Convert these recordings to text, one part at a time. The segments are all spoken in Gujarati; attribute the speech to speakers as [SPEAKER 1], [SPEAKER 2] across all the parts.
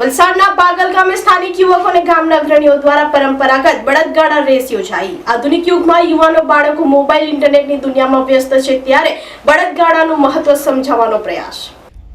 [SPEAKER 1] વલસાડના પાગલ ગામે સ્થાનિક યુવકો અને ગામના અગ્રણીઓ દ્વારા પરંપરાગત બળદગાડા રેસ યોજાઈ. આધુનિક યુગમાં યુવાનો, બાળકો મોબાઈલ, ઇન્ટરનેટની દુનિયામાં વ્યસ્ત છે ત્યારે બળદગાડાનું મહત્વ સમજાવવાનો પ્રયાસ.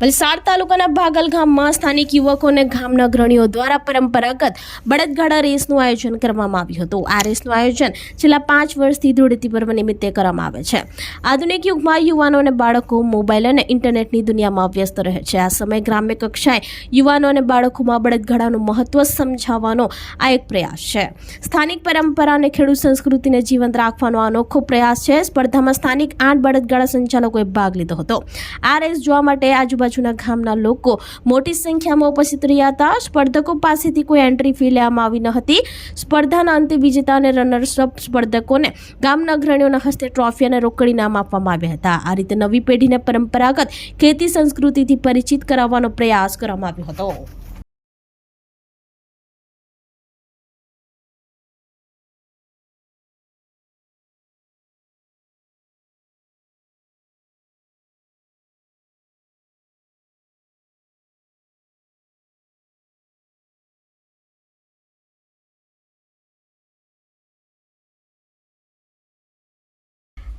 [SPEAKER 1] વલસાડ તાલુકાના ભાગલ ગામમાં સ્થાનિક યુવકોને ગામના અગ્રણીઓ દ્વારા પરંપરાગત બળદગાડા રેસનું આયોજન કરવામાં આવ્યું હતું. આ રેસનું આયોજન છેલ્લા પાંચ વર્ષથી ધૂળેટી પર્વ નિમિત્તે કરવામાં આવે છે. આધુનિક યુગમાં યુવાનો અને બાળકો મોબાઈલ અને ઇન્ટરનેટની દુનિયામાં વ્યસ્ત રહે છે. આ સમયે ગ્રામ્ય કક્ષાએ યુવાનો અને બાળકોમાં બળદગાડાનું મહત્વ સમજાવવાનો આ એક પ્રયાસ છે. સ્થાનિક પરંપરા અને ખેડૂત સંસ્કૃતિને જીવંત રાખવાનો અનોખો પ્રયાસ છે. સ્પર્ધામાં સ્થાનિક આઠ બળદગાડા સંચાલકોએ ભાગ લીધો હતો. આ રેસ જોવા માટે આજુબાજુના ગામના લોકો મોટી સંખ્યામાં ઉપસ્થિત રહ્યા હતા. સ્પર્ધકો પાસેથી કોઈ એન્ટ્રી ફી લેવામાં આવી ન હતી. સ્પર્ધાના અંતે વિજેતા અને રનર્સ અપ સ્પર્ધકોને ગામના અગ્રણીઓના હસ્તે ટ્રોફી અને રોકડ ઇનામ આપવામાં આવ્યા હતા. આ રીતે નવી પેઢીને પરંપરાગત ખેતી સંસ્કૃતિથી પરિચિત કરાવવાનો પ્રયાસ કરવામાં આવ્યો હતો.